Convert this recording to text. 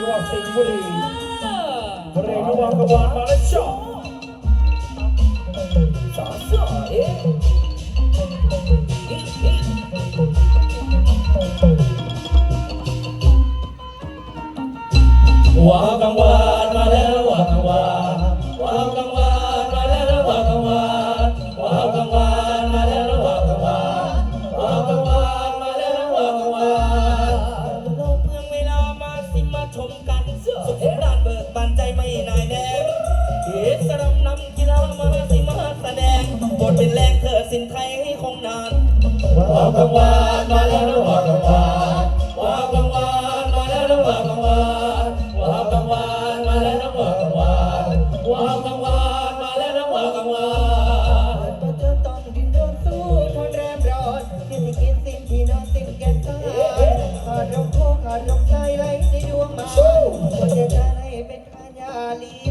งหวัดสิงห์บุรีเพลงนวังกวานมาแล้วจ้าสอสอเอ๊ะว่ากังวานมาแล้วว่ากังว ชมกัน สุขราชเบิกบานใจไม่นายแนงเทสรำนำกีฬามาสิมาแสดงบทเป็นแรงเธอสินไทยให้คงนานว่ากลางวานมาแล้วว่ากลางวานว่ากลางวานมาแล้วว่ากลางวานว่ากลางวานมาแล้วว่ากลางวานว่ากลางวาน Bali.